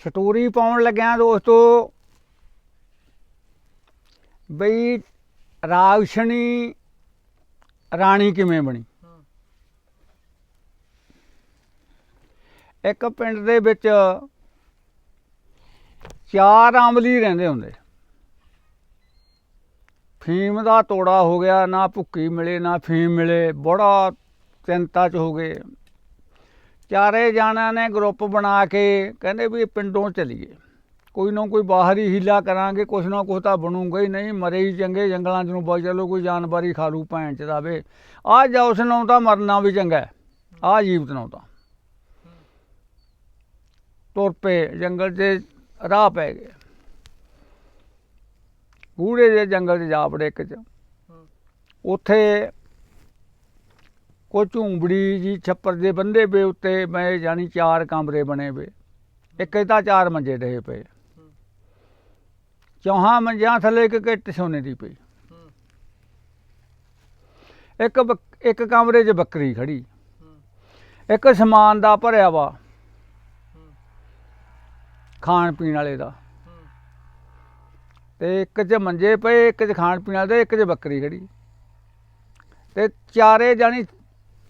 Story ਪਾਉਣ ਲੱਗਿਆ ਦੋਸਤੋ, ਬਈ ਰਾਗਸ਼ਣੀ ਰਾਣੀ ਕਿਵੇਂ ਬਣੀ? ਇੱਕ ਪਿੰਡ ਦੇ ਵਿੱਚ ਚਾਰ ਆਮਲੀ ਰਹਿੰਦੇ ਹੁੰਦੇ। ਫੀਮ ਦਾ ਤੋੜਾ ਹੋ ਗਿਆ, ਨਾ ਭੁੱਕੀ ਮਿਲੇ, ਨਾ ਫੀਮ ਮਿਲੇ, ਬੜਾ ਚਿੰਤਾ ਚ ਹੋ ਗਏ। ਚਾਰੇ ਜਾਣਿਆਂ ਨੇ ਗਰੁੱਪ ਬਣਾ ਕੇ ਕਹਿੰਦੇ ਵੀ ਪਿੰਡੋਂ ਚਲੀਏ। ਕੋਈ ਨਾ ਕੋਈ ਬਾਹਰੀ ਹੀਲਾ ਕਰਾਂਗੇ ਕੁਛ ਨਾ ਕੁਛ ਤਾਂ ਬਣੂਗਾ ਹੀ ਨਹੀਂ ਮਰੇ ਹੀ ਚੰਗੇ ਜੰਗਲਾਂ 'ਚ ਨੂੰ ਬਾ ਚਲੋ ਕੋਈ ਜਾਨਵਰ ਖਾ ਲੂ ਭੈਣ ਚ ਦਾਵੇ ਆ ਜਾ ਉਸ ਨੂੰ ਤਾਂ ਮਰਨਾ ਵੀ ਚੰਗਾ ਆ ਜੀਵਤ ਨੂੰ ਤਾਂ। ਤੁਰ ਪਏ ਜੰਗਲ 'ਚ ਰਾਹ ਪੈ ਗਏ। ਗੂੜੇ ਦੇ ਜੰਗਲ 'ਚ ਜਾ ਵੜੇ ਇੱਕ 'ਚ। ਉੱਥੇ ਕੋ ਝੂੰਬੜੀ ਜੀ ਛੱਪਰ ਦੇ ਬੰਦੇ ਪਏ ਉੱਤੇ, ਮੈਂ ਜਾਣੀ ਚਾਰ ਕਮਰੇ ਬਣੇ ਪਏ। ਇੱਕ ਹੀ ਤਾਂ ਚਾਰ ਮੰਜੇ ਰਹੇ ਪਏ। ਚੌਹਾਂ ਮੰਜਿਆਂ ਥੱਲੇ ਇੱਕ ਕਿੱਟ ਸੋਨੇ ਦੀ ਪਈ। ਇੱਕ ਇੱਕ ਕਮਰੇ 'ਚ ਬੱਕਰੀ ਖੜੀ। ਇੱਕ ਸਮਾਨ ਦਾ ਭਰਿਆ ਵਾ। ਖਾਣ ਪੀਣ ਵਾਲੇ ਦਾ। ਤੇ ਇੱਕ 'ਚ ਮੰਜੇ ਪਏ, ਇੱਕ 'ਚ ਖਾਣ ਪੀਣ ਵਾਲੇ ਦੇ, ਇੱਕ 'ਚ ਬੱਕਰੀ ਖੜੀ। ਤੇ ਚਾਰੇ ਜਾਣੀ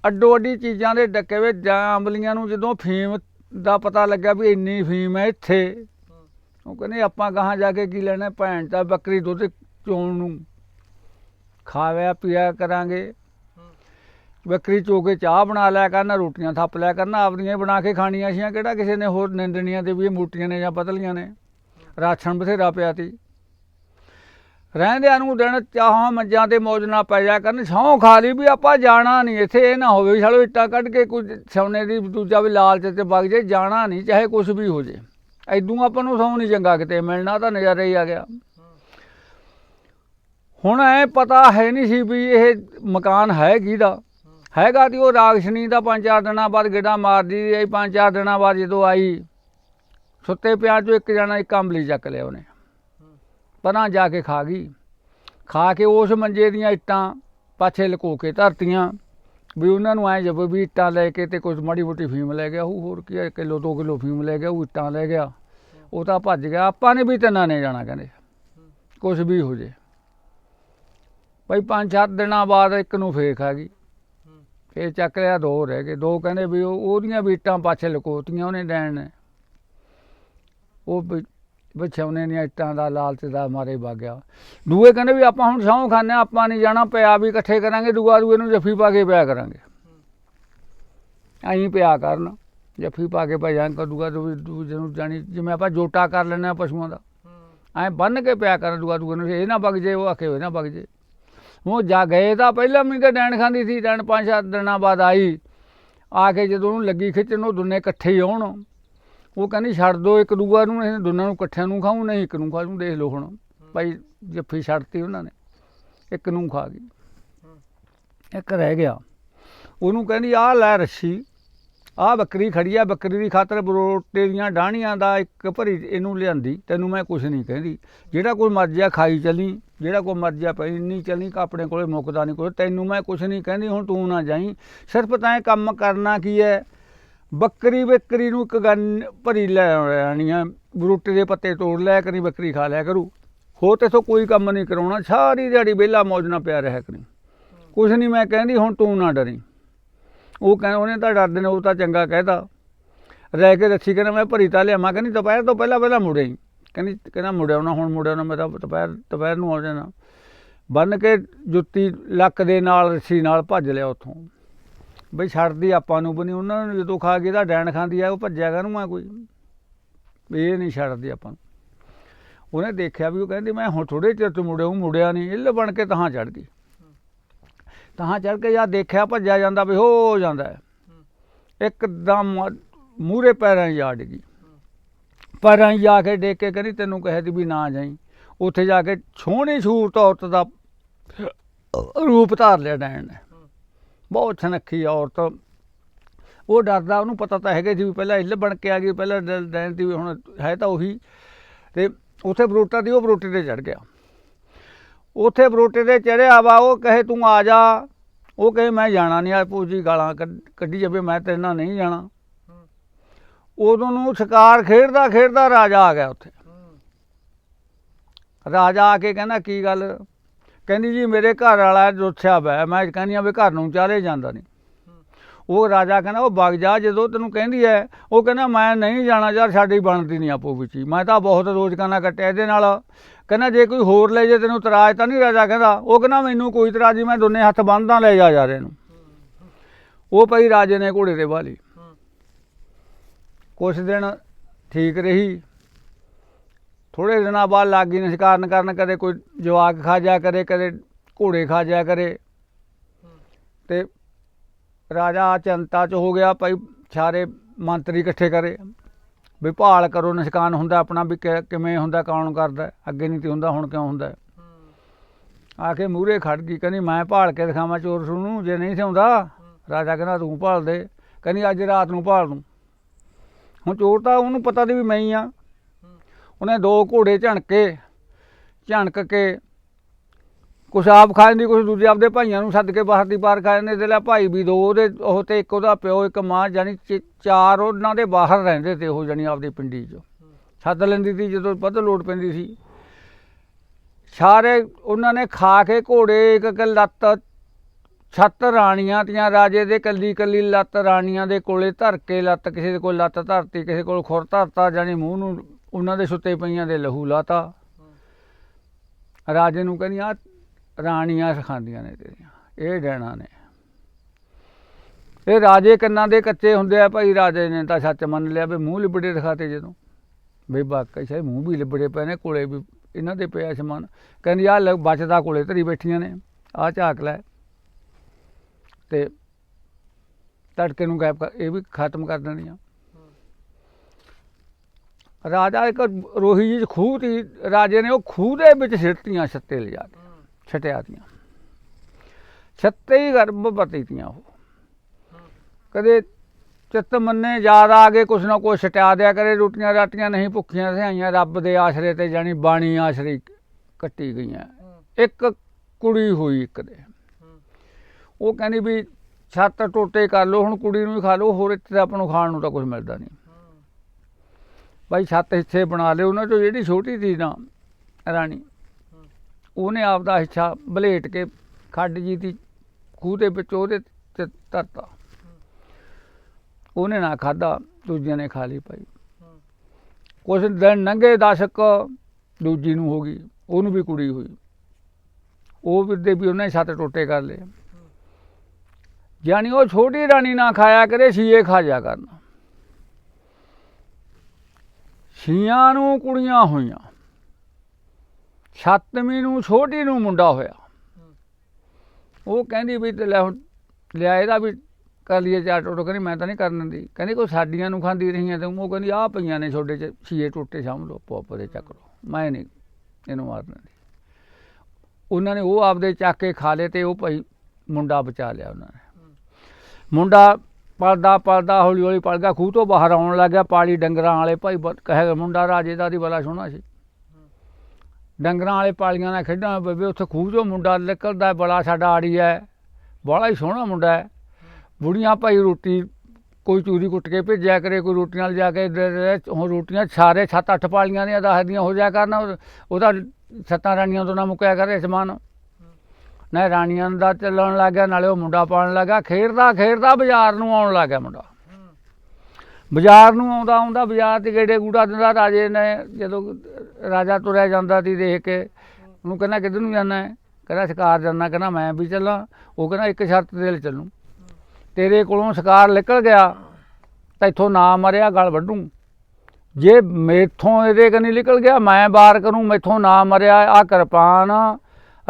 ਅੱਡੋ ਅੱਡੀ ਚੀਜ਼ਾਂ ਦੇ ਡੱਕੇ ਵਿੱਚ ਜਾਂ ਅੰਬਲੀਆਂ ਨੂੰ ਜਦੋਂ ਫੀਮ ਦਾ ਪਤਾ ਲੱਗਾ ਵੀ ਇੰਨੀ ਫੀਮ ਹੈ ਇੱਥੇ, ਉਹ ਕਹਿੰਦੇ ਆਪਾਂ ਗਾਹਾਂ ਜਾ ਕੇ ਕੀ ਲੈਣਾ, ਭੈਣ ਤਾਂ ਬੱਕਰੀ ਦੁੱਧ ਚੋਣ ਨੂੰ ਖਾਵਿਆ ਪੀਆ ਕਰਾਂਗੇ। ਬੱਕਰੀ ਚੋ ਕੇ ਚਾਹ ਬਣਾ ਲਿਆ ਕਰਨਾ, ਰੋਟੀਆਂ ਥੱਪ ਲਿਆ ਕਰਨਾ, ਆਪਣੀਆਂ ਹੀ ਬਣਾ ਕੇ ਖਾਣੀਆਂ ਸੀਆਂ, ਕਿਹੜਾ ਕਿਸੇ ਨੇ ਹੋਰ ਨਿੰਦਣੀਆਂ ਤੇ ਵੀ ਇਹ ਮੋਟੀਆਂ ਨੇ ਜਾਂ ਪਤਲੀਆਂ ਨੇ। ਰਾਸ਼ਨ ਬਥੇਰਾ ਪਿਆ ਤੀ। ਰਹਿੰਦਿਆਂ ਨੂੰ ਦਿਨ ਚਾਹਾਂ ਮੰਜਾਂ ਤੇ ਮੌਜ ਨਾਲ ਪੈ ਜਾ ਕਰਨ, ਸਹੁੰ ਖਾ ਲਈ ਵੀ ਆਪਾਂ ਜਾਣਾ ਨਹੀਂ, ਇੱਥੇ ਇਹ ਨਾ ਹੋਵੇ ਸਾਲੋ ਇੱਟਾਂ ਕੱਢ ਕੇ ਕੁਝ ਸੋਨੇ ਦੀ, ਦੂਜਾ ਵੀ ਲਾਲਚ ਤੇ ਵਗ ਜੇ, ਜਾਣਾ ਨਹੀਂ, ਚਾਹੇ ਕੁਝ ਵੀ ਹੋ ਜੇ। ਐਦੂ ਆਪਾਂ ਨੂੰ ਸਹੁੰ ਨਹੀਂ ਚੰਗਾ ਕਿਤੇ, ਮਿਲਣਾ ਤਾਂ ਨਜ਼ਾਰਾ ਹੀ ਆ ਗਿਆ। ਹੁਣ ਐ ਪਤਾ ਹੈ ਨਹੀਂ ਸੀ ਵੀ ਇਹ ਮਕਾਨ ਹੈ ਕਿਹਦਾ। ਹੈਗਾ ਤੇ ਉਹ ਰਾਗਸ਼ਨੀ ਦਾ ਪੰਜ ਚਾਰ ਦਿਨਾਂ ਬਾਅਦ ਗੇੜਾ ਮਾਰਦੀ ਰਹੀ, ਪੰਜ ਚਾਰ ਦਿਨਾਂ ਬਾਅਦ ਜਦੋਂ ਆਈ, ਸੁੱਤੇ ਪਿਆਂ ਚੋਂ ਇੱਕ ਜਣਾ ਇੱਕ ਅੰਬਲੀ ਚੱਕ ਲਿਆ ਉਹਨੇ। ਪਰਾਂ ਜਾ ਕੇ ਖਾ ਗਈ। ਖਾ ਕੇ ਉਸ ਮੰਜੇ ਦੀਆਂ ਇੱਟਾਂ ਪਾਛੇ ਲਕੋ ਕੇ ਧਰਤੀਆਂ। ਵੀ ਉਹਨਾਂ ਨੂੰ ਐ ਜਬ ਵੀ ਇੱਟਾਂ ਲੈ ਕੇ ਤੇ ਕੁਝ ਮਾੜੀ ਮੋਟੀ ਫੀਮ ਲੈ ਗਿਆ। ਉਹ ਹੋਰ ਕੀ ਹੈ ਕਿਲੋ 2 ਕਿਲੋ ਫੀਮ ਲੈ ਗਿਆ, ਉਹ ਇੱਟਾਂ ਲੈ ਗਿਆ। ਉਹ ਤਾਂ ਭੱਜ ਗਿਆ। ਆਪਾਂ ਨੇ ਵੀ ਤਿੰਨਾਂ ਨੇ ਜਾਣਾ ਕਹਿੰਦੇ। ਕੁਝ ਵੀ ਹੋ ਜੇ। ਭਾਈ ਪੰਜ ਸੱਤ ਦਿਨਾਂ ਬਾਅਦ ਇੱਕ ਨੂੰ ਫੇਰ ਖਾ ਗਈ। ਫੇਰ ਚੱਕ ਲਿਆ, ਦੋ ਰਹਿ ਗਏ। ਦੋ ਕਹਿੰਦੇ ਵੀ ਉਹ ਉਹਦੀਆਂ ਵੀ ਇੱਟਾਂ ਪਾਛੇ ਲਕੋਤੀਆਂ ਉਹਨੇ ਡੈਣ ਨੇ। ਉਹ ਵੀ ਵਿਛਾਉਣੇ ਦੀਆਂ ਇੱਟਾਂ ਦਾ ਲਾਲਚ ਦਾ ਮਾਰੇ ਵਗ ਗਿਆ ਦੂਏ ਕਹਿੰਦੇ ਵੀ ਆਪਾਂ ਹੁਣ ਖਾਂਦੇ ਹਾਂ, ਆਪਾਂ ਨਹੀਂ ਜਾਣਾ ਪਿਆ ਵੀ ਇਕੱਠੇ ਕਰਾਂਗੇ ਦੂਆ ਦੂਏ ਨੂੰ ਜੱਫੀ ਪਾ ਕੇ ਪਿਆ ਕਰਾਂਗੇ। ਐਂ ਪਿਆ ਕਰਨ ਜੱਫੀ ਪਾ ਕੇ ਪੈ ਜਾਂ ਦੂਆ ਦੂ ਦੂਜੇ ਨੂੰ ਜਾਣੀ ਜਿਵੇਂ ਆਪਾਂ ਜੋਟਾ ਕਰ ਹਾਂ ਪਸ਼ੂਆਂ ਦਾ। ਐਂ ਬੰਨ ਕੇ ਪਿਆ ਕਰਨ ਦੂਆ ਦੂਏ ਨੂੰ ਇਹ ਨਾ ਵਗ ਜੇ ਉਹ ਆਖੇ ਹੋਏ ਨਾ ਵਗ ਜੇ। ਉਹ ਜਾ ਗਏ ਤਾਂ ਪਹਿਲਾਂ ਵੀ ਤਾਂ ਡੈਣ ਖਾਂਦੀ ਸੀ ਡੈਣ ਪੰਜ ਸੱਤ ਦਿਨਾਂ ਬਾਅਦ ਆਈ। ਆ ਕੇ ਜਦੋਂ ਉਹਨੂੰ ਲੱਗੀ ਖਿੱਚਣ ਉਹ ਦੋਨੇ ਇਕੱਠੇ ਹੀ ਆਉਣ। ਉਹ ਕਹਿੰਦੀ ਛੱਡ ਦੋ ਇੱਕ ਦੂਆ ਨੂੰ ਇਹ ਦੋਨਾਂ ਨੂੰ ਇਕੱਠਿਆਂ ਨੂੰ ਖਾਊ ਨਹੀਂ ਇੱਕ ਨੂੰ ਖਾ ਜੂ ਦੇਖ ਲਓ ਹੁਣ। ਭਾਈ ਜੱਫੀ ਛੱਡਤੀ ਉਹਨਾਂ ਨੇ ਇੱਕ ਨੂੰ ਖਾ ਗਈ। ਇੱਕ ਰਹਿ ਗਿਆ। ਉਹਨੂੰ ਕਹਿੰਦੀ ਆਹ ਲੈ ਰੱਸੀ ਆਹ ਬੱਕਰੀ ਖੜੀ ਆ ਬੱਕਰੀ ਦੀ ਖਾਤਰ ਬਰੋਟੇ ਦੀਆਂ ਡਾਣੀਆਂ ਦਾ ਇੱਕ ਭਰੀ ਇਹਨੂੰ ਲਿਆਂਦੀ ਤੈਨੂੰ ਮੈਂ ਕੁਝ ਨਹੀਂ ਕਹਿੰਦੀ। ਜਿਹੜਾ ਕੋਈ ਮਰਜ਼ੀ ਖਾਈ ਚੱਲੀ ਜਿਹੜਾ ਕੋਈ ਮਰਜ਼ੀ ਪਈ ਨਹੀਂ ਚੱਲੀ ਆਪਣੇ ਕੋਲੇ ਮੁੱਕਦਾ ਨਹੀਂ ਕੋਈ। ਤੈਨੂੰ ਮੈਂ ਕੁਝ ਨਹੀਂ ਕਹਿੰਦੀ ਹੁਣ ਤੂੰ ਨਾ ਜਾਈ। ਸਿਰਫ ਤੈਂ ਕੰਮ ਕਰਨਾ ਕੀ ਹੈ? ਬੱਕਰੀ ਬੱਕਰੀ ਨੂੰ ਇੱਕ ਗੰਨ ਭਰੀ ਲੈ ਆਣੀ ਆ ਬਰੂਟੇ ਦੇ ਪੱਤੇ ਤੋੜ ਲਿਆ ਕਰੀ, ਬੱਕਰੀ ਖਾ ਲਿਆ ਕਰੂ। ਹੋ ਤੇ ਤੋਂ ਕੋਈ ਕੰਮ ਨਹੀਂ ਕਰਾਉਣਾ, ਸਾਰੀ ਦਿਹਾੜੀ ਵਿਹਲਾ ਮੌਜ ਨਾਲ ਪਿਆ ਰਿਹਾ ਕਰੀ। ਕੁਛ ਨਹੀਂ ਮੈਂ ਕਹਿੰਦੀ, ਹੁਣ ਤੂੰ ਨਾ ਡਰੀ। ਉਹ ਕਹਿੰਦਾ ਉਹਨੇ ਤਾਂ ਡਰਦੇ ਨੇ ਉਹ ਤਾਂ ਚੰਗਾ ਕਹਿਦਾ ਰਹਿ ਕੇ ਦੱਸੀ, ਕਹਿੰਦਾ, ਮੈਂ ਭਰੀ ਤਾਂ ਲਿਆਵਾਂ। ਕਹਿੰਦੀ, ਦੁਪਹਿਰ ਤੋਂ ਪਹਿਲਾਂ ਪਹਿਲਾਂ ਮੁੜੇ ਹੀ ਕਹਿੰਦੀ, ਕਹਿੰਦਾ, ਮੁੜਿਆ ਨਾ ਹੁਣ ਮੁੜਿਆ ਨਾ ਮੈਂ ਤਾਂ ਦੁਪਹਿਰ ਦੁਪਹਿਰ ਨੂੰ ਆ ਜਾਣਾ। ਬੰਨ ਕੇ ਜੁੱਤੀ ਲੱਕ ਦੇ ਨਾਲ, ਰੱਸੀ ਨਾਲ ਭੱਜ ਲਿਆ ਉੱਥੋਂ। ਬਈ ਛੱਡਦੀ ਆਪਾਂ ਨੂੰ ਵੀ ਨਹੀਂ, ਉਹਨਾਂ ਨੂੰ ਜਦੋਂ ਖਾ ਕੇ ਤਾਂ ਡੈਣ ਖਾਂਦੀ ਆ, ਉਹ ਭੱਜਿਆ ਕਰੂੰ ਆ ਕੋਈ। ਇਹ ਨਹੀਂ ਛੱਡਦੀ ਆਪਾਂ ਨੂੰ। ਉਹਨੇ ਦੇਖਿਆ ਵੀ ਉਹ ਕਹਿੰਦੀ, ਮੈਂ ਹੁਣ ਥੋੜੇ ਚਿਰ ਤੋਂ ਮੁੜਿਆ ਮੁੜਿਆ ਨਹੀਂ, ਇੱਲ ਬਣ ਕੇ ਤਹਾਂ ਚੜ ਗਈ। ਤਹਾਂ ਚੜ ਕੇ ਜਾਂ ਦੇਖਿਆ ਭੱਜਿਆ ਜਾਂਦਾ ਵੀ ਹੋ ਜਾਂਦਾ ਇੱਕਦਮ ਮੂਰੇ ਪੈਰਾਂ 'ਚ ਜਾ ਡਿੱਗੀ। ਪੈਰਾਂ 'ਚ ਜਾ ਕੇ ਡੇਕ ਕੇ ਕਹਿੰਦੀ, ਤੈਨੂੰ ਕਹੇ ਦੀ ਵੀ ਨਾ ਜਾਈ। ਉੱਥੇ ਜਾ ਕੇ ਸੋਹਣੀ ਸੂਰਤ ਔਰਤ ਦਾ ਰੂਪ ਧਾਰ ਲਿਆ ਡੈਣ ਨੇ। ਬਹੁਤ ਸੁਨੱਖੀ ਔਰਤ। ਉਹ ਡਰਦਾ, ਉਹਨੂੰ ਪਤਾ ਤਾਂ ਹੈਗਾ ਜੀ ਵੀ ਪਹਿਲਾਂ ਇੱਲ ਬਣ ਕੇ ਆ ਗਈ, ਪਹਿਲਾਂ ਡ- ਡੈਣ ਦੀ ਵੀ ਹੁਣ ਹੈ ਤਾਂ ਉਹੀ। ਤੇ ਉੱਥੇ ਬਰੋਟਾ ਦੀ, ਉਹ ਬਰੋਟੇ ਤੇ ਚੜ ਗਿਆ। ਉੱਥੇ ਬਰੋਟੇ ਤੇ ਚੜਿਆ ਵਾ, ਉਹ ਕਹੇ, ਤੂੰ ਆ ਜਾ। ਉਹ ਕਹੇ, ਮੈਂ ਜਾਣਾ ਨਹੀਂ ਆ ਪੂਜੀ ਗਾਲਾਂ ਕੱਢ- ਕੱਢੀ ਜਾਵੇ, ਮੈਂ ਤੇਰੇ ਨਾਲ ਨਹੀਂ ਜਾਣਾ। ਉਦੋਂ ਨੂੰ ਸ਼ਿਕਾਰ ਖੇਡਦਾ ਖੇਡਦਾ ਰਾਜਾ ਆ ਗਿਆ ਉੱਥੇ। ਰਾਜਾ ਆ ਕੇ ਕਹਿੰਦਾ, ਕੀ ਗੱਲ? ਕਹਿੰਦੀ ਜੀ ਮੇਰੇ ਘਰ ਵਾਲਾ ਰੁੱਸਿਆ ਪਿਆ ਮੈਂ ਕਹਿੰਦੀ ਆ ਵੀ ਘਰ ਨੂੰ ਚਾਰੇ ਜਾਂਦਾ ਨਹੀਂ ਉਹ ਰਾਜਾ ਕਹਿੰਦਾ, ਉਹ ਵਗ ਜਾ, ਜਦੋਂ ਤੈਨੂੰ ਕਹਿੰਦੀ ਐ ਉਹ ਕਹਿੰਦਾ, ਮੈਂ ਨਹੀਂ ਜਾਣਾ ਯਾਰ, ਸਾਡੀ ਬਣਦੀ ਨਹੀਂ ਆਪੋ ਵਿੱਚ ਹੀ। ਮੈਂ ਤਾਂ ਬਹੁਤ ਰੋਜ਼ ਰੋਜ਼ਗਾਨਾ ਕੱਟਿਆ ਇਹਦੇ ਨਾਲ। ਕਹਿੰਦਾ, ਜੇ ਕੋਈ ਹੋਰ ਲੈ ਜੇ ਤੈਨੂੰ ਤਰਾਜ ਤਾਂ ਨਹੀਂ ਰਾਜਾ ਕਹਿੰਦਾ। ਉਹ ਕਹਿੰਦਾ, ਮੈਨੂੰ ਕੋਈ ਤਰਾਜ ਮੈਂ ਦੋਨੇ ਹੱਥ ਬੰਨ੍ਹਦਾ ਲੈ ਜਾ ਯਾਰ ਇਹਨੂੰ। ਉਹ ਭਾਈ ਰਾਜੇ ਨੇ ਘੋੜੇ ਤੇ ਵਾਲੀ ਕੁਛ ਦਿਨ ਠੀਕ ਰਹੀ। ਥੋੜੇ ਦਿਨਾਂ ਬਾਅਦ ਲੱਗ ਗਈ ਨਿਸ਼ਕਾਰਨ ਕਰਨ, ਕਦੇ ਕੋਈ ਜਵਾਕ ਖਾ ਜਾ ਕਰੇ, ਕਦੇ ਘੋੜੇ ਖਾ ਜਾ ਕਰੇ। ਤੇ ਰਾਜਾ ਚਿੰਤਾ ਚ ਹੋ ਗਿਆ ਭਾਈ, ਸਾਰੇ ਮੰਤਰੀ ਇਕੱਠੇ ਕਰੇ। ਵੀ ਭਾਲ ਕਰੋ, ਨਿਸ਼ਕਾਨ ਹੁੰਦਾ ਆਪਣਾ ਵੀ ਕਿ- ਕਿਵੇਂ ਹੁੰਦਾ, ਕੌਣ ਕਰਦਾ, ਅੱਗੇ ਨਹੀਂ ਤੇ ਹੁੰਦਾ, ਹੁਣ ਕਿਉਂ ਹੁੰਦਾ। ਆ ਕੇ ਮੂਹਰੇ ਖੜ ਗਈ, ਕਹਿੰਦੀ, ਮੈਂ ਭਾਲ ਕੇ ਦਿਖਾਵਾਂ ਚੋਰ ਸੁਣੂ ਜੇ ਨਹੀਂ ਸਿਆਉਂਦਾ ਰਾਜਾ ਕਹਿੰਦਾ, ਤੂੰ ਭਾਲ ਦੇ। ਕਹਿੰਦੀ, ਅੱਜ ਰਾਤ ਨੂੰ ਭਾਲ ਨੂੰ ਹੁਣ ਚੋਰ ਤਾਂ ਉਹਨੂੰ ਪਤਾ ਦੀ ਵੀ ਮੈਂ ਹੀ ਆ। ਉਹਨੇ ਦੋ ਘੋੜੇ ਝਣਕੇ, ਝਣਕ ਕੇ ਕੁਛ ਆਪ ਖਾ ਜਾਂਦੀ, ਕੁਛ ਦੂਜੇ ਆਪਦੇ ਭਾਈਆਂ ਨੂੰ ਸੱਦ ਕੇ ਬਾਹਰ ਦੀ ਬਾਹਰ ਖਾ ਜਾਂਦੇ, ਇਹਦੇ ਲਈ ਭਾਈ ਵੀ ਦੋ, ਉਹਦੇ, ਉਹ ਤੇ ਇੱਕ ਉਹਦਾ ਪਿਓ, ਇੱਕ ਮਾਂ ਜਾਨੀ ਚਾਰ ਉਹਨਾਂ ਦੇ ਬਾਹਰ ਰਹਿੰਦੇ ਤੇ ਉਹ ਜਾਨੀ ਆਪਦੀ ਪਿੰਡੀ 'ਚ। ਸੱਦ ਲੈਂਦੀ ਸੀ ਜਦੋਂ ਵੱਧ ਲੋੜ ਪੈਂਦੀ ਸੀ। ਸਾਰੇ ਉਹਨਾਂ ਨੇ ਖਾ ਕੇ ਘੋੜੇ, ਇੱਕ ਇੱਕ ਲੱਤ ਛੱਤ ਰਾਣੀਆਂ ਤੀਆਂ ਰਾਜੇ ਦੇ ਕੱਲੀ ਕੱਲੀ ਲੱਤ ਰਾਣੀਆਂ ਦੇ ਕੋਲੇ ਧਰ ਕੇ, ਲੱਤ ਕਿਸੇ ਦੇ ਕੋਲ ਲੱਤ ਧਰਤੀ, ਕਿਸੇ ਕੋਲ ਖੁਰ ਧਰਤਾ ਜਾਨੀ ਮੂੰਹ ਨੂੰ ਉਹਨਾਂ ਦੇ ਸੁੱਤੇ ਪਈਆਂ ਦੇ ਲਹੂ ਲਾਤਾ। ਰਾਜੇ ਨੂੰ ਕਹਿੰਦੀਆਂ ਰਾਣੀਆਂ ਸਿਖਾਉਂਦੀਆਂ ਨੇ ਤੇਰੀਆਂ, ਇਹ ਡੈਣਾ ਨੇ। ਇਹ ਰਾਜੇ ਕੰਨਾਂ ਦੇ ਕੱਚੇ ਹੁੰਦੇ ਆ, ਭਾਈ ਰਾਜੇ ਨੇ ਤਾਂ ਸੱਚ ਮੰਨ ਲਿਆ ਵੀ ਮੂੰਹ ਲਿਬੜੇ ਦਿਖਾਤੇ ਜਦੋਂ। ਵੀ ਵਾਕਈ ਸ਼ਾਇਦ ਮੂੰਹ ਵੀ ਲਿਬੜੇ ਪਏ ਨੇ, ਕੋਲੇ ਵੀ ਇਹਨਾਂ ਦੇ ਪਿਆ ਸਮਾਨ। ਕਹਿੰਦੀ ਆ ਲੈ, ਬਚਦਾ ਕੋਲੇ ਧਰੀ ਬੈਠੀਆਂ ਨੇ ਆ ਝਾਕ ਲੈ। ਤੇ ਤੜਕੇ ਨੂੰ ਗਾਇਬ ਇਹ ਵੀ ਖਤਮ ਕਰ ਦੇਣੀਆਂ। ਰਾਜਾ ਇੱਕ ਰੋਹੀ ਜੀ ਖੂਹ ਤੀ ਰਾਜੇ ਨੇ ਉਹ ਖੂਹ ਦੇ ਵਿੱਚ ਸਿੱਟੀਆਂ ਛੱਤੇ ਲਿਜਾ ਕੇ ਛਟਿਆ ਦੀਆਂ ਛੱਤੇ ਹੀ ਗਰਭਵਤੀ ਤੀਆਂ ਉਹ। ਕਦੇ ਚਿੱਤ ਮੰਨੇ ਯਾਦ ਆ ਗਏ ਕੁਛ ਨਾ ਕੁਛ ਛਟਿਆ ਦਿਆ ਕਰੇ ਰੋਟੀਆਂ ਰਾਟੀਆਂ ਨਹੀਂ ਭੁੱਖੀਆਂ ਸਹਾਈਆਂ ਰੱਬ ਦੇ ਆਸਰੇ ਤੇ ਜਾਣੀ ਬਾਣੀ ਆਸਰੇ ਕੱਟੀ ਗਈਆਂ। ਇੱਕ ਕੁੜੀ ਹੋਈ ਇੱਕ ਦੇ। ਉਹ ਕਹਿੰਦੀ ਵੀ ਛੱਤ ਟੋਟੇ ਕਰ ਲਓ ਹੁਣ ਕੁੜੀ ਨੂੰ ਹੀ ਖਾ ਲਓ ਹੋਰ ਇੱਥੇ ਆਪਾਂ ਨੂੰ ਖਾਣ ਨੂੰ ਤਾਂ ਕੁਝ ਮਿਲਦਾ ਨਹੀਂ। ਭਾਈ ਛੱਤ ਹਿੱਸੇ ਬਣਾ ਲਿਓ ਉਹਨਾਂ ਚੋਂ ਜਿਹੜੀ ਛੋਟੀ ਸੀ ਨਾ ਰਾਣੀ ਉਹਨੇ ਆਪ ਦਾ ਹਿੱਸਾ ਬਲੇਟ ਕੇ ਖੱਡ ਜੀ ਦੀ ਖੂਹ ਦੇ ਵਿੱਚ ਉਹਦੇ ਤੇ ਧਰਤਾ। ਉਹਨੇ ਨਾ ਖਾਦਾ ਦੂਜਿਆਂ ਨੇ ਖਾ ਲਈ ਭਾਈ। ਕੁਛ ਦਿਨ ਲੰਘੇ ਦਸ਼ਕ ਦੂਜੀ ਨੂੰ ਹੋ ਗਈ ਉਹਨੂੰ ਵੀ ਕੁੜੀ ਹੋਈ। ਉਹ ਵੀ ਦੇ ਵੀ ਉਹਨੇ ਛੱਤ ਟੋਟੇ ਕਰ ਲਏ। ਜਾਨੀ ਉਹ ਛੋਟੀ ਰਾਣੀ ਨਾ ਖਾਇਆ ਕਰੇ ਸੀਏ ਖਾ ਜਾ ਕਰਨ। ਛੀਆਂ ਨੂੰ ਕੁੜੀਆਂ ਹੋਈਆਂ। ਸੱਤਵੀਂ ਨੂੰ, ਛੋਟੀ ਨੂੰ ਮੁੰਡਾ ਹੋਇਆ। ਉਹ ਕਹਿੰਦੀ ਵੀ ਤੇ ਲੈ ਹੁਣ ਲਿਆ ਇਹਦਾ ਵੀ ਕਰ ਲਈਏ ਚਾਰ ਟੋਟੋ। ਕਹਿੰਦੀ, ਮੈਂ ਤਾਂ ਨਹੀਂ ਕਰਨ ਦਿੰਦੀ। ਕਹਿੰਦੀ, ਕੋਈ ਸਾਡੀਆਂ ਨੂੰ ਖਾਂਦੀ ਰਹੀਆਂ ਤੇ ਉਹ ਕਹਿੰਦੀ, ਆਹ ਪਈਆਂ ਨੇ ਛੋਡੇ ਚ, ਛੀਏ ਟੋਟੇ ਸਾਂਭ ਲਓ, ਪੋਪ ਦੇ ਚੱਕ ਲਓ। ਮੈਂ ਨਹੀਂ ਇਹਨੂੰ ਮਾਰਨਾ ਨਹੀਂ ਉਹਨਾਂ ਨੇ ਉਹ ਆਪਦੇ ਚੱਕ ਕੇ ਖਾ ਲਏ ਤੇ ਉਹ ਭਾਈ ਮੁੰਡਾ ਬਚਾ ਲਿਆ ਉਹਨਾਂ ਨੇ। ਮੁੰਡਾ ਪਲਦਾ ਪਲਦਾ ਹੌਲੀ ਹੌਲੀ ਪਲ ਗਿਆ, ਖੂਹ ਤੋਂ ਬਾਹਰ ਆਉਣ ਲੱਗ ਗਿਆ, ਪਾਲੀ ਡੰਗਰਾਂ ਵਾਲੇ ਭਾਈ ਬ- ਕਹੇ ਮੁੰਡਾ ਰਾਜੇ ਦਾ ਦੀ ਬਲਾ ਸੋਹਣਾ ਸੀ। ਡੰਗਰਾਂ ਵਾਲੇ ਪਾਲੀਆਂ ਨਾਲ ਖੇਡਾਂ, ਬੇਬੇ ਉੱਥੇ ਖੂਹ ਚੋਂ ਮੁੰਡਾ ਨਿਕਲਦਾ ਬੜਾ ਸਾਡਾ ਆੜੀ ਹੈ, ਬੜਾ ਹੀ ਸੋਹਣਾ ਮੁੰਡਾ ਹੈ। ਬੁੜੀਆਂ ਭਾਈ ਰੋਟੀ ਕੋਈ ਚੂਰੀ ਕੁੱਟ ਕੇ ਭੇਜਿਆ ਕਰੇ, ਕੋਈ ਰੋਟੀਆਂ ਲਿਜਾ ਕੇ ਦੇ ਹੁਣ ਰੋਟੀਆਂ ਸਾਰੇ ਸੱਤ ਅੱਠ ਪਾਲੀਆਂ ਦੀਆਂ ਦੱਸਦੀਆਂ ਹੋ ਜਾਇਆ ਕਰਨ ਉਹਦਾ ਸੱਤਾਂ ਰਾਣੀਆਂ ਤੋਂ ਨਾ ਮੁੱਕਿਆ ਕਰੇ ਸਮਾਨ। ਨਾ ਰਾਣੀਆਂ ਦਾ ਚੱਲਣ ਲੱਗ ਗਿਆ, ਨਾਲੇ ਉਹ ਮੁੰਡਾ ਪਾਉਣ ਲੱਗਾ ਖੇਡਦਾ ਖੇਡਦਾ ਬਾਜ਼ਾਰ ਨੂੰ ਆਉਣ ਲੱਗ ਗਿਆ ਮੁੰਡਾ। ਬਾਜ਼ਾਰ ਨੂੰ ਆਉਂਦਾ ਆਉਂਦਾ ਬਾਜ਼ਾਰ ਤੇ ਗੇੜੇ ਗੂੜਾ ਦਿੰਦਾ, ਰਾਜੇ ਨੇ ਜਦੋਂ ਰਾਜਾ ਤੁਰਿਆ ਜਾਂਦਾ ਸੀ ਦੇਖ ਕੇ, ਉਹਨੂੰ ਕਹਿੰਦਾ, ਕਿੱਧਰ ਨੂੰ ਜਾਣਾ ਹੈ? ਕਹਿੰਦਾ, ਸ਼ਿਕਾਰ ਜਾਣਾ ਕਹਿੰਦਾ, ਮੈਂ ਵੀ ਚੱਲਾਂ। ਉਹ ਕਹਿੰਦਾ, ਇੱਕ ਸ਼ਰਤ ਦੇ ਲਈ ਚੱਲੂ। ਤੇਰੇ ਕੋਲੋਂ ਸ਼ਿਕਾਰ ਨਿਕਲ ਗਿਆ, ਤਾਂ ਇੱਥੋਂ ਨਾ ਮਰਿਆ, ਗਲ ਵੱਢੂ। ਜੇ ਮੇਥੋਂ ਇਹਦੇ ਕਨੀ ਨਿਕਲ ਗਿਆ, ਮੈਂ ਬਾਰ ਕਰੂੰ, ਮੈਥੋਂ ਨਾ ਮਰਿਆ ਆ ਕਿਰਪਾਨ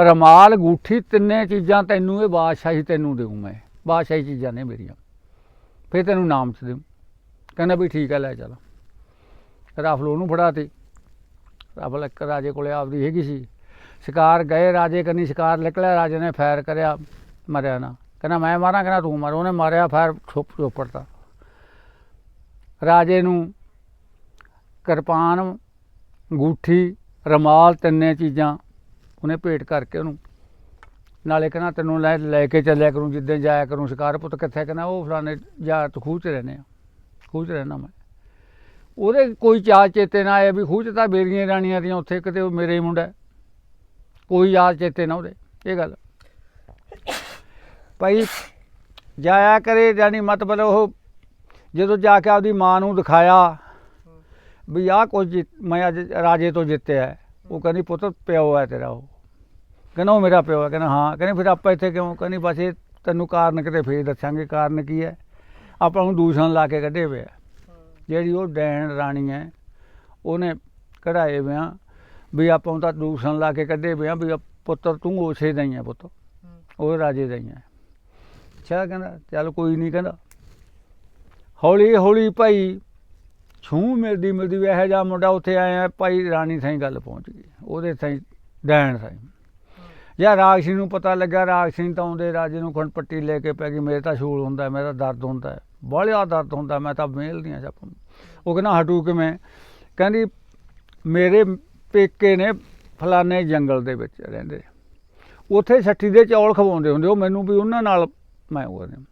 ਰਮਾਲ ਗੂਠੀ ਤਿੰਨੇ ਚੀਜ਼ਾਂ ਤੈਨੂੰ, ਇਹ ਬਾਦਸ਼ਾਹੀ ਤੈਨੂੰ ਦੇਉ ਮੈਂ। ਬਾਦਸ਼ਾਹੀ ਚੀਜ਼ਾਂ ਨੇ ਮੇਰੀਆਂ। ਫਿਰ ਤੈਨੂੰ ਨਾਮ ਚ ਦੇਉ ਕਹਿੰਦਾ ਵੀ ਠੀਕ ਹੈ ਲੈ ਚੱਲ। ਰਾਫਲ ਉਹਨੂੰ ਫੜਾਤੀ। ਰਾਫਲ ਇੱਕ ਰਾਜੇ ਕੋਲੇ ਆਪਦੀ ਹੈਗੀ ਸੀ। ਸ਼ਿਕਾਰ ਗਏ, ਰਾਜੇ ਕੰਨੀ ਸ਼ਿਕਾਰ ਨਿਕਲਿਆ, ਰਾਜੇ ਨੇ ਫਾਇਰ ਕਰਿਆ, ਮਰਿਆ ਨਾ। ਕਹਿੰਦਾ ਮੈਂ ਮਾਰਾਂ, ਕਹਿੰਦਾ ਤੂੰ ਮਾਰ। ਉਹਨੇ ਮਾਰਿਆ ਫਾਇਰ ਛੁੱਪ ਚੋਪੜਤਾ ਰਾਜੇ ਨੂੰ ਕਿਰਪਾਨ ਅੰਗੂਠੀ ਰਮਾਲ ਤਿੰਨੇ ਚੀਜ਼ਾਂ ਉਹਨੇ ਭੇਟ ਕਰਕੇ ਉਹਨੂੰ। ਨਾਲੇ ਕਹਿੰਦਾ ਤੈਨੂੰ ਲੈ ਲੈ ਕੇ ਚੱਲਿਆ ਕਰੂੰ ਜਿੱਦਾਂ ਜਾਇਆ ਕਰੂੰ, ਸ਼ਿਕਾਰ ਪੁੱਤ ਕਿੱਥੇ ਕਹਿੰਦਾ ਉਹ ਫਲਾਣੇ ਜਾ ਤੂੰ ਖੂਹ 'ਚ ਰਹਿੰਦੇ ਆ। ਖੂਹ 'ਚ ਰਹਿਣਾ ਮੈਂ। ਉਹਦੇ ਕੋਈ ਚਾਲ ਚੇਤੇ ਨਾ ਆਇਆ ਵੀ ਖੂਹ 'ਚ ਤਾਂ ਬੇਰੀਆਂ ਰਾਣੀਆਂ ਦੀਆਂ, ਉੱਥੇ ਕਿਤੇ ਉਹ ਮੇਰੇ ਹੀ ਮੁੰਡਾ ਕੋਈ ਯਾਦ ਚੇਤੇ ਨਾ ਉਹਦੇ, ਇਹ ਗੱਲ। ਭਾਈ, ਜਾਇਆ ਕਰੇ ਜਾਨੀ ਮਤਲਬ ਉਹ, ਜਦੋਂ ਜਾ ਕੇ ਆਪਦੀ ਮਾਂ ਨੂੰ ਦਿਖਾਇਆ, ਵੀ ਆਹ ਕੁਝ ਜਿੱਤ- ਮੈਂ ਅੱਜ ਰਾਜੇ ਤੋਂ ਜਿੱਤਿਆ ਉਹ ਕਹਿੰਦੀ, ਪੁੱਤ, ਪਿਓ ਹੈ ਤੇਰਾ ਉਹ। ਕਹਿੰਦਾ, ਉਹ ਮੇਰਾ ਪਿਓ ਹੈ। ਕਹਿੰਦਾ, ਹਾਂ। ਕਹਿੰਦੀ, ਫਿਰ ਆਪਾਂ ਇੱਥੇ ਕਿਉਂ? ਕਹਿੰਦੀ, ਬਸ ਇਹ ਤੈਨੂੰ ਕਾਰਨ ਕਿਤੇ ਫੇਰ ਦੱਸਾਂਗੇ, ਕਾਰਨ ਕੀ ਹੈ? ਆਪਾਂ ਨੂੰ ਦੂਸ਼ਣ ਲਾ ਕੇ ਕੱਢੇ ਹੋਏ ਆ। ਜਿਹੜੀ ਉਹ ਡੈਣ ਰਾਣੀ ਹੈ, ਉਹਨੇ ਕਢਾਏ ਵਿਆਂ ਵੀ ਆਪਾਂ ਨੂੰ ਤਾਂ ਦੂਸ਼ਣ ਲਾ ਕੇ ਕੱਢੇ ਵਿਆਂ ਵੀ ਪੁੱਤਰ ਤੂੰ ਉਸੇ ਦਾ ਹੀ ਹੈ ਪੁੱਤ। ਉਹ ਰਾਜੇ ਦਾ ਹੀ ਹੈ। ਅੱਛਾ, ਕਹਿੰਦਾ, ਚੱਲ ਕੋਈ ਨਹੀਂ, ਕਹਿੰਦਾ। ਹੌਲੀ ਹੌਲੀ ਭਾਈ ਛੂ ਮਿਲਦੀ ਮਿਲਦੀ ਵੀ ਇਹੋ ਜਿਹਾ ਮੁੰਡਾ ਉੱਥੇ ਆਇਆ, ਭਾਈ ਰਾਣੀ ਥਾਈ ਗੱਲ ਪਹੁੰਚ ਗਈ, ਉਹਦੇ ਥਾਈ ਡੈਣ ਸਾਈਂ। ਜਾਂ ਰਾਗਸ਼ੀ ਨੂੰ ਪਤਾ ਲੱਗਾ ਰਾਗਸ਼ੀ ਤਾਂ ਆਉਂਦੇ ਰਾਜੇ ਨੂੰ ਖੰਡ ਪੱਟੀ ਲੈ ਕੇ ਪੈ ਗਈ, ਮੇਰੇ ਤਾਂ ਛੂਲ ਹੁੰਦਾ, ਮੇਰਾ ਦਰਦ ਹੁੰਦਾ ਹੈ ਦਰਦ ਹੁੰਦਾ, ਮੈਂ ਤਾਂ ਮੇਲਦੀਆਂ ਸਭ ਨੂੰ ਉਹ ਕਹਿੰਦਾ, ਹਟੂ ਕਿਵੇਂ? ਕਹਿੰਦੀ, ਮੇਰੇ ਪੇਕੇ ਨੇ ਫਲਾਣੇ ਜੰਗਲ ਦੇ ਵਿੱਚ ਰਹਿੰਦੇ। ਉੱਥੇ ਛੱਠੀ ਦੇ ਚੌਲ ਖਵਾਉਂਦੇ ਹੁੰਦੇ, ਉਹ ਮੈਨੂੰ ਵੀ ਉਹਨਾਂ ਨਾਲ ਮੈਂ ਉਹ ਕਹਿੰਦੀ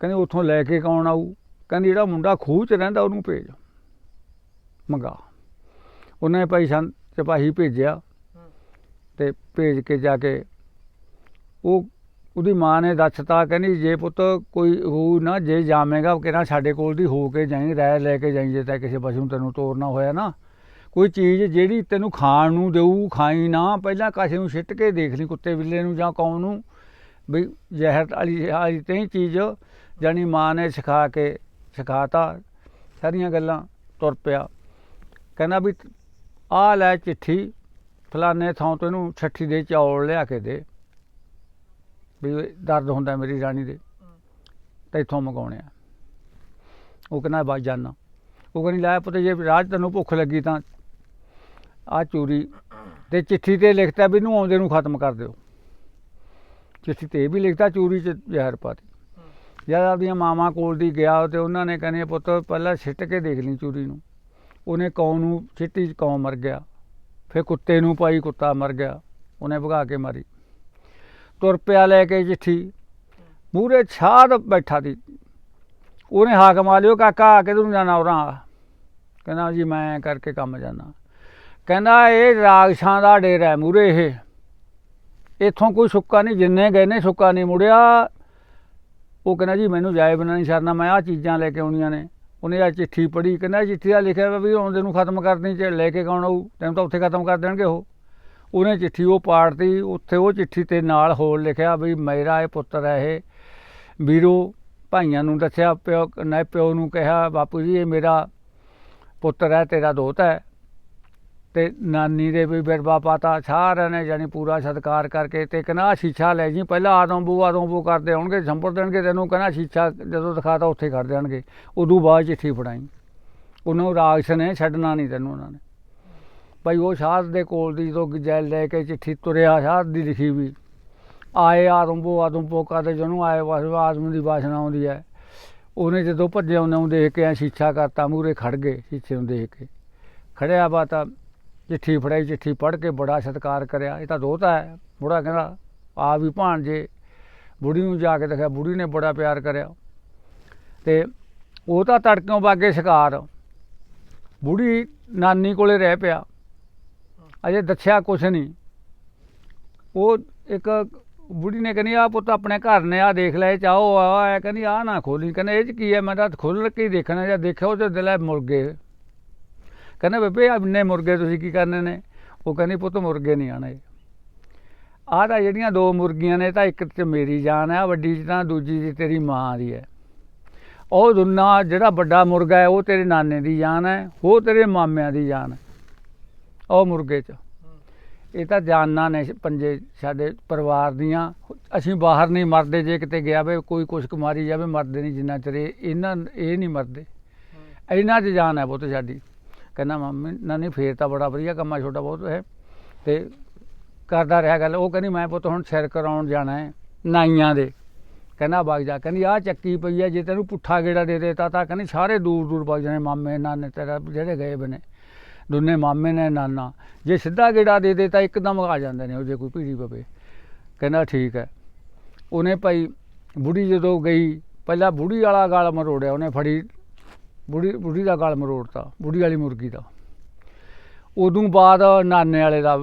ਕਹਿੰਦੀ, ਉੱਥੋਂ ਲੈ ਕੇ ਕੌਣ ਆਊ? ਕਹਿੰਦੀ, ਜਿਹੜਾ ਮੁੰਡਾ ਖੂਹ 'ਚ ਰਹਿੰਦਾ, ਉਹਨੂੰ ਭੇਜ। ਮੰਗਾ। ਉਹਨੇ ਭਾਈ ਸੰਤ ਸਿਪਾਹੀ ਭੇਜਿਆ। ਤੇ ਭੇਜ ਕੇ ਜਾ ਕੇ ਉਹ, ਉਹਦੀ ਮਾਂ ਨੇ ਦੱਸਤਾ, ਕਹਿੰਦੀ, ਜੇ ਪੁੱਤ ਕੋਈ ਹੋ ਨਾ, ਜੇ ਜਾਵੇਂਗਾ ਕਿਹੜਾ ਸਾਡੇ ਕੋਲ ਦੀ ਹੋ ਕੇ ਜਾਈਂ ਰਾਇ ਲੈ ਕੇ ਜਾਈਂ, ਜੇ ਤਾਂ ਕਿਸੇ ਪਸ਼ੂ ਨੂੰ ਤੈਨੂੰ ਤੋਰਨਾ ਹੋਇਆ ਨਾ। ਕੋਈ ਚੀਜ਼ ਜਿਹੜੀ ਤੈਨੂੰ ਖਾਣ ਨੂੰ ਦੇਊ, ਖਾਈ ਨਾ, ਪਹਿਲਾਂ ਕਾਸੇ ਨੂੰ ਛਿੱਟ ਕੇ ਦੇਖ ਲਈ, ਕੁੱਤੇ ਬਿੱਲੇ ਨੂੰ ਜਾਂ ਕੌਣ ਨੂੰ। ਵੀ ਜ਼ਹਿਰ ਵਾਲੀ ਆਈ ਤੇ ਚੀਜ਼ ਜਾਨੀ ਮਾਂ ਨੇ ਸਿਖਾ ਕੇ ਸਿਖਾਤਾ, ਸਾਰੀਆਂ ਗੱਲਾਂ ਤੁਰ ਪਿਆ। ਕਹਿੰਦਾ ਵੀ ਆ ਲੈ ਚਿੱਠੀ, ਫਲਾਣੇ ਥਾਂ ਤੋਂ ਇਹਨੂੰ ਛੱਠੀ ਦੇ ਚੌਲ ਲਿਆ ਕੇ ਦੇ। ਵੀ ਦਰਦ ਹੁੰਦਾ ਮੇਰੀ ਰਾਣੀ ਦੇ, ਤੇ ਇੱਥੋਂ ਮੰਗਾਉਣੇ ਆ। ਉਹ ਕਹਿੰਦਾ ਬਾ ਜਾਨਾ। ਉਹ ਕਹਿੰਦੀ, ਲੈ ਪੁੱਤ, ਜੇ ਰਾਜ ਤੈਨੂੰ ਭੁੱਖ ਲੱਗੀ ਤਾਂ ਆ ਚੂਰੀ ਤੇ ਚਿੱਠੀ ਤੇ ਲਿਖਤਾ ਵੀ ਇਹਨੂੰ ਆਉਂਦੇ ਨੂੰ ਖਤਮ ਕਰ ਦਿਓ। ਚਿੱਠੀ ਤੇ ਇਹ ਵੀ ਲਿਖਤਾ, ਚੂਰੀ ਚ ਜ਼ਹਿਰ ਪਾਤੀ ਜਦ ਆਪਦੀਆਂ ਮਾਵਾਂ ਕੋਲ ਦੀ ਗਿਆ ਤੇ ਉਹਨਾਂ ਨੇ ਕਹਿੰਦੇ, ਪੁੱਤ, ਪਹਿਲਾਂ ਛਿੱਟ ਕੇ ਦੇਖ ਲਈ ਚੂਰੀ ਨੂੰ। ਉਹਨੇ ਕੌਂ ਨੂੰ ਛਿੱਟੀ 'ਚ ਕੌਂ ਮਰ ਗਿਆ। ਫਿਰ ਕੁੱਤੇ ਨੂੰ ਪਾਈ ਕੁੱਤਾ ਮਰ ਗਿਆ। ਉਹਨੇ ਭਗਾ ਕੇ ਮਾਰੀ। ਤੁਰ ਪਿਆ ਲੈ ਕੇ ਚਿੱਠੀ। ਮੂਰੇ ਛਾਦ ਬੈਠਾ ਦੀ ਉਹਨੇ ਹਾਕ ਮਾਰਿਓ ਕਾਕਾ ਆ ਕਿਧਰ ਨੂੰ ਜਾਣਾ ਉਰਾਂ? ਕਹਿੰਦਾ, ਜੀ, ਮੈਂ ਕਰਕੇ ਕੰਮ ਜਾਣਾ। ਕਹਿੰਦਾ, ਇਹ ਰਾਗਸ਼ਾਂ ਦਾ ਡੇਰਾ ਹੈ ਮੂਰੇ ਇਹ। ਇੱਥੋਂ ਕੋਈ ਸੁੱਕਾ ਨਹੀਂ, ਜਿੰਨੇ ਗਏ ਨੇ ਸੁੱਕਾ ਨਹੀਂ ਮੁੜਿਆ। ਉਹ ਕਹਿੰਦਾ ਜੀ ਮੈਨੂੰ ਜਾਏ ਬਣਾ ਨਹੀਂ ਸਰਨਾ, ਮੈਂ ਆਹ ਚੀਜ਼ਾਂ ਲੈ ਕੇ ਆਉਣੀਆਂ ਨੇ। ਉਹਨੇ ਆ ਚਿੱਠੀ ਪੜ੍ਹੀ, ਕਹਿੰਦਾ ਇਹ ਚਿੱਠੀ ਦਾ ਲਿਖਿਆ ਵਾ ਵੀ ਆਉਂਦੇ ਨੂੰ ਖਤਮ ਕਰਨੀ ਚ ਲੈ ਕੇ ਕੌਣ ਆਊ, ਤੈਨੂੰ ਤਾਂ ਉੱਥੇ ਖਤਮ ਕਰ ਦੇਣਗੇ ਉਹ। ਉਹਨੇ ਚਿੱਠੀ ਉਹ ਪਾੜਤੀ, ਉੱਥੇ ਉਹ ਚਿੱਠੀ ਤੇ ਨਾਲ ਹੋਰ ਲਿਖਿਆ ਵੀ ਮੇਰਾ ਇਹ ਪੁੱਤਰ ਹੈ ਇਹ। ਵੀਰੋ, ਭਾਈਆਂ ਨੂੰ ਦੱਸਿਆ, ਪਿਓ ਨਾ ਪਿਓ ਨੂੰ ਕਿਹਾ, ਬਾਪੂ ਜੀ, ਇਹ ਮੇਰਾ ਪੁੱਤਰ ਹੈ, ਤੇਰਾ ਦੋਤ ਹੈ। ਤੇ ਨਾਨੀ ਦੇ ਵੀ ਬਿਰਬਾ ਪਾਤਾ ਸਾਰਿਆਂ ਨੇ ਜਾਨੀ ਪੂਰਾ ਸਤਿਕਾਰ ਕਰਕੇ ਤੇ ਕਹਿੰਦਾ ਸ਼ੀਸ਼ਾ ਲੈ ਜੀ, ਪਹਿਲਾਂ ਆਦਮ ਬੂ ਆਦਮ ਬੂ ਕਰਦੇ ਆਉਣਗੇ ਸੰਪਰ ਦੇਣਗੇ ਤੈਨੂੰ ਕਹਿੰਦਾ ਸ਼ੀਸ਼ਾ ਜਦੋਂ ਦਿਖਾਤਾ ਉੱਥੇ ਕਰ ਦੇਣਗੇ। ਉਦੋਂ ਬਾਅਦ ਚਿੱਠੀ ਫੜਾਈ। ਉਹਨੂੰ ਰਾਗਸ ਨੇ ਛੱਡਣਾ ਨਹੀਂ ਤੈਨੂੰ ਉਹਨਾਂ ਨੇ। ਭਾਈ ਉਹ ਸ਼ਾਦ ਦੇ ਕੋਲ ਦੀ ਜਦੋਂ ਜੈਲ ਲੈ ਕੇ ਚਿੱਠੀ ਤੁਰਿਆ ਸ਼ਾਦ ਦੀ ਲਿਖੀ ਵੀ। ਆਏ ਆਦਮਬੋ ਆਦਮਬੋ ਕਰਦੇ ਜਿਹਨੂੰ ਆਏ ਬਸ ਆਦਮ ਦੀ ਬਾਸ਼ਨਾ ਆਉਂਦੀ ਹੈ। ਉਹਨੇ ਜਦੋਂ ਭੱਜੇ ਉਹਨੇ ਨੂੰ ਦੇਖ ਕੇ ਸ਼ੀਸ਼ਾ ਕਰਤਾ ਮੂਰੇ ਖੜ ਗਏ, ਸ਼ੀਸ਼ੇ ਨੂੰ ਦੇਖ ਕੇ। ਖੜਿਆ ਬਾ ਚਿੱਠੀ ਫੜਾਈ, ਚਿੱਠੀ ਪੜ੍ਹ ਕੇ ਬੜਾ ਸਤਿਕਾਰ ਕਰਿਆ। ਇਹ ਤਾਂ ਦੋਤਾ ਹੈ। ਬੁੜਾ ਕਹਿੰਦਾ ਆ ਵੀ ਭਾਣਜੇ ਬੁੜੀ ਨੂੰ ਜਾ ਕੇ ਦੇਖਿਆ, ਬੁੜੀ ਨੇ ਬੜਾ ਪਿਆਰ ਕਰਿਆ। ਤੇ ਉਹ ਤਾਂ ਤੜਕਿਓਂ ਬਾਗੇ ਸ਼ਿਕਾਰ। ਬੁੜੀ ਨਾਨੀ ਕੋਲੇ ਰਹਿ ਪਿਆ। ਅਜੇ ਦੱਸਿਆ ਕੁਛ ਨਹੀਂ। ਉਹ ਇੱਕ ਬੁੜੀ ਨੇ ਕਹਿੰਦੀ ਆ ਪੁੱਤ ਆਪਣੇ ਘਰ ਨੇ ਆ ਦੇਖ ਲੈ ਚਾਹੋ ਆ ਕਹਿੰਦੀ ਆ ਨਾ ਖੋਲੀ। ਕਹਿੰਦਾ, ਇਹ ਚ ਕੀ ਹੈ? ਮੈਂ ਤਾਂ ਖੋਲ ਕੇ ਹੀ ਦੇਖਣਾ ਜਾਂ ਦੇਖਿਆ, ਉਹ ਤੇ ਦਿਲੇ ਮੁਰਗੇ। ਕਹਿੰਦਾ ਬੇਬੇ ਇੰਨੇ ਮੁਰਗੇ ਤੁਸੀਂ ਕੀ ਕਰਨੇ ਨੇ? ਉਹ ਕਹਿੰਦੀ ਪੁੱਤ ਮੁਰਗੇ ਨਹੀਂ ਆਣੇ ਆਹ ਤਾਂ ਜਿਹੜੀਆਂ ਦੋ ਮੁਰਗੀਆਂ ਨੇ ਤਾਂ ਇੱਕ ਚ ਮੇਰੀ ਜਾਨ ਹੈ ਵੱਡੀ ਚ ਤਾਂ ਦੂਜੀ ਚ ਤੇਰੀ ਮਾਂ ਦੀ ਹੈ। ਉਹ ਦੁਨਾ ਜਿਹੜਾ ਵੱਡਾ ਮੁਰਗਾ ਹੈ ਉਹ ਤੇਰੇ ਨਾਨੇ ਦੀ ਜਾਨ ਹੈ ਉਹ ਤੇਰੇ ਮਾਮਿਆਂ ਦੀ ਜਾਨ ਹੈ ਉਹ ਮੁਰਗੇ ਚ। ਇਹ ਤਾਂ ਜਾਨਾਂ ਨੇ ਪੰਜੇ ਸਾਡੇ ਪਰਿਵਾਰ ਦੀਆਂ। ਅਸੀਂ ਬਾਹਰ ਨਹੀਂ ਮਰਦੇ ਜੇ ਕਿਤੇ ਗਿਆ ਵੇ ਕੋਈ ਕੁਛ ਕੁਮਾਰੀ ਜਾਵੇ ਮਰਦੇ ਨਹੀਂ ਜਿੰਨਾ ਚਿਰ ਇਹ- ਇਹਨਾਂ ਇਹ ਨਹੀਂ ਮਰਦੇ। ਇਹਨਾਂ 'ਚ ਜਾਨ ਹੈ ਬਹੁਤ ਸਾਡੀ। ਕਹਿੰਦਾ, ਮੰਮੀ ਨਾ ਨਹੀਂ ਫੇਰ ਤਾਂ ਬੜਾ ਵਧੀਆ ਕੰਮ ਆ, ਛੋਟਾ ਬਹੁਤ ਹੈ। ਤੇ ਕਰਦਾ ਰਿਹਾ ਗੱਲ, ਉਹ ਕਹਿੰਦੀ, ਮੈਂ ਪੁੱਤ ਹੁਣ ਸਿਰ ਕਰਾਉਣ ਜਾਣਾ ਹੈ, ਨਾਈਆਂ ਦੇ। ਕਹਿੰਦਾ ਵਗ ਜਾ। ਕਹਿੰਦੀ, ਆਹ ਚੱਕੀ ਪਈ ਹੈ ਜੇ ਤੈਨੂੰ ਪੁੱਠਾ ਗੇੜਾ ਦੇ ਦੇਤਾ ਤਾਂ? ਕਹਿੰਦੀ, ਸਾਰੇ ਦੂਰ ਦੂਰ ਵਗ ਜਾਣੇ, ਮਾਮੇ, ਨਾਨੇ, ਤੇਰਾ, ਜਿਹੜੇ ਗਏ ਬਨੇ ਦੋਨੇ ਮਾਮੇ ਨੇ, ਨਾਨਾ। ਜੇ ਸਿੱਧਾ ਗੇੜਾ ਦੇ ਦੇ ਤਾਂ ਇੱਕਦਮ ਆ ਜਾਂਦੇ ਨੇ, ਉਹ ਜੇ ਕੋਈ ਭੀੜੀ ਪਵੇ। ਕਹਿੰਦਾ, ਠੀਕ ਹੈ। ਉਹਨੇ ਭਾਈ, ਬੁੜੀ ਜਦੋਂ ਗਈ, ਪਹਿਲਾਂ ਬੁੜੀ ਵਾਲਾ ਗਾਲ ਮਰੋੜਿਆ, ਉਹਨੇ ਫੜੀ ਬੁੜੀ ਬੁੜੀ ਦਾ ਗਲ ਮਰੋੜਤਾ ਬੁੜੀ ਵਾਲੀ ਮੁਰਗੀ ਦਾ। ਉਦੋਂ ਬਾਅਦ ਨਾਨੇ ਵਾਲੇ ਦਾ,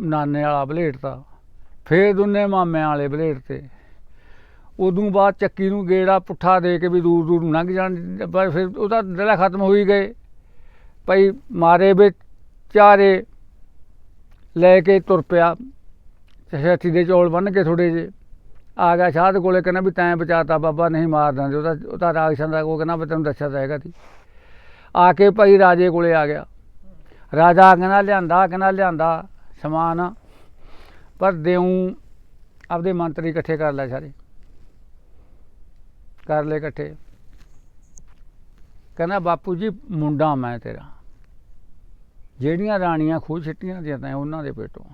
ਨਾਨੇ ਵਾਲਾ ਬਲੇਟਤਾ ਫੇਰ ਦੋਨੇ ਮਾਮਿਆਂ ਵਾਲੇ ਬਲੇਟ ਤੇ। ਉਦੋਂ ਬਾਅਦ ਚੱਕੀ ਨੂੰ ਗੇੜਾ ਪੁੱਠਾ ਦੇ ਕੇ ਵੀ ਦੂਰ ਦੂਰ ਲੰਘ ਜਾਣ, ਪਰ ਫਿਰ ਉਹਦਾ ਡਲਾ ਖਤਮ ਹੋਈ ਗਏ। ਭਾਈ ਮਾਰੇ ਵਿੱਚ ਚਾਰੇ ਲੈ ਕੇ ਤੁਰ ਪਿਆ। ਛੇਤੀ ਦੇ ਚੌਲ ਬੰਨ ਕੇ ਥੋੜੇ ਜੇ ਆ ਗਿਆ ਸ਼ਾਹ ਦੇ ਕੋਲੇ, ਕਹਿੰਦਾ ਵੀ ਤੈਂ ਬਚਾਤਾ ਬਾਬਾ, ਨਹੀਂ ਮਾਰ ਦਿੰਦੇ। ਉਹਦਾ ਉਹਦਾ ਰਾਖਸ਼ਾਂ ਦਾ ਉਹ ਕਹਿੰਦਾ ਵੀ ਤੈਨੂੰ ਦੱਸਿਆ ਤਾਂ ਹੈਗਾ ਸੀ। ਆ ਕੇ ਭਾਈ ਰਾਜੇ ਕੋਲੇ ਆ ਗਿਆ। ਰਾਜਾ ਕਹਿੰਦਾ ਲਿਆਂਦਾ ਕਹਿੰਦਾ ਲਿਆਂਦਾ ਸਮਾਨ, ਪਰ ਦੇਉ ਆਪਦੇ ਮੰਤਰੀ ਇਕੱਠੇ ਕਰ ਲੈ ਸਾਰੇ। ਕਰ ਲੈ ਇਕੱਠੇ। ਕਹਿੰਦਾ ਬਾਪੂ ਜੀ, ਮੁੰਡਾ ਮੈਂ ਤੇਰਾ। ਜਿਹੜੀਆਂ ਰਾਣੀਆਂ ਖੂਹ ਛਿੱਟੀਆਂ ਦੀਆਂ ਤਾਂ ਉਹਨਾਂ ਦੇ ਪੇਟੋਂ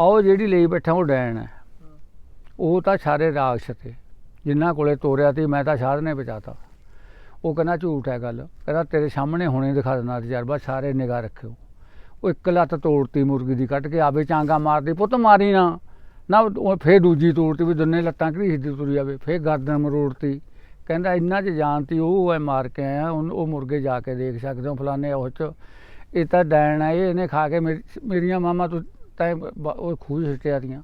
ਆਓ ਜਿਹੜੀ ਲਈ ਬੈਠਾ ਉਹ ਡੈਣ ਹੈ। ਉਹ ਤਾਂ ਸਾਰੇ ਰਾਖਸ਼ ਤੇ। ਜਿਨ੍ਹਾਂ ਕੋਲੇ ਤੋਰਿਆ ਤੀ ਮੈਂ ਤਾਂ ਸ਼ਾਹ ਨੇ ਬਚਾਤਾ। ਉਹ ਕਹਿੰਦਾ, ਝੂਠ ਹੈ ਗੱਲ। ਕਹਿੰਦਾ, ਤੇਰੇ ਸਾਹਮਣੇ ਹੁਣੇ ਦਿਖਾ ਦਿੰਦਾ ਤਜਰਬਾ, ਸਾਰੇ ਨਿਗਾਹ ਰੱਖਿਓ। ਉਹ ਇੱਕ ਲੱਤ ਤੋੜਤੀ ਮੁਰਗੀ ਦੀ ਕੱਟ ਕੇ ਆਵੇ ਚਾਂਗਾ ਮਾਰਦੀ, ਪੁੱਤ ਮਾਰੀ ਨਾ। ਨਾ, ਉਹ ਫੇਰ ਦੂਜੀ ਤੋੜਤੀ ਵੀ ਦੋਨੇ ਲੱਤਾਂ ਘੜੀਸਦੀ ਤੁਰੀ ਜਾਵੇ ਫੇਰ ਗਰਦਨ ਮਰੋੜਤੀ। ਕਹਿੰਦਾ, ਇੰਨਾ ਚ ਜਾਣਤੀ, ਉਹ ਐ ਮਾਰ ਕੇ ਆਇਆ ਉਹਨੂੰ- ਉਹ ਮੁਰਗੇ ਜਾ ਕੇ ਦੇਖ ਸਕਦੇ ਹੋ, ਫਲਾਣੇ ਉਹ ਚ। ਇਹ ਤਾਂ ਡੈਣ ਹੈ ਇਹ ਇਹਨੇ ਖਾ ਕੇ ਮੇਰੀ- ਮੇਰੀਆਂ ਮਾਮਾ ਤੂੰ ਤੈਂ ਬ- ਉਹ ਖੂਹ ਸਿੱਟਿਆ ਦੀਆਂ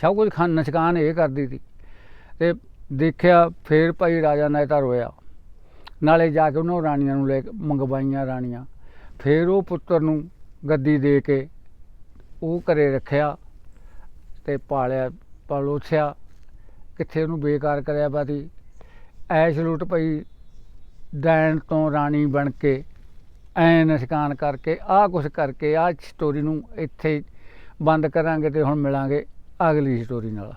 ਸਭ ਕੁਝ ਖਾਨ ਨਚਕਾਨ ਇਹ ਕਰਦੀ ਸੀ। ਤੇ ਦੇਖਿਆ ਫੇਰ ਭਾਈ ਰਾਜਾ ਨੇ ਤਾਂ ਰੋਇਆ। ਨਾਲੇ ਜਾ ਕੇ ਉਹਨਾਂ ਰਾਣੀਆਂ ਨੂੰ ਲੈ ਕੇ ਮੰਗਵਾਈਆਂ ਰਾਣੀਆਂ। ਫੇਰ ਉਹ ਪੁੱਤਰ ਨੂੰ ਗੱਦੀ ਦੇ ਕੇ ਉਹ ਘਰੇ ਰੱਖਿਆ ਤੇ ਪਾਲਿਆ ਪਲੋਛਿਆ ਕਿੱਥੇ ਉਹਨੂੰ ਬੇਕਾਰ ਕਰਿਆ ਬਾਦੀ ਐਸ਼ ਲੁੱਟ ਪਈ ਡੈਣ ਤੋਂ ਰਾਣੀ ਬਣ ਕੇ ਐ ਨਿਸ਼ਕਾਨ ਕਰਕੇ, ਆਹ ਕੁਛ ਕਰਕੇ, ਆਹ ਸਟੋਰੀ ਨੂੰ ਇੱਥੇ ਬੰਦ ਕਰਾਂਗੇ ਤੇ ਹੁਣ ਮਿਲਾਂਗੇ। ਅਗਲੀ ਸਟੋਰੀ ਨਾਲ।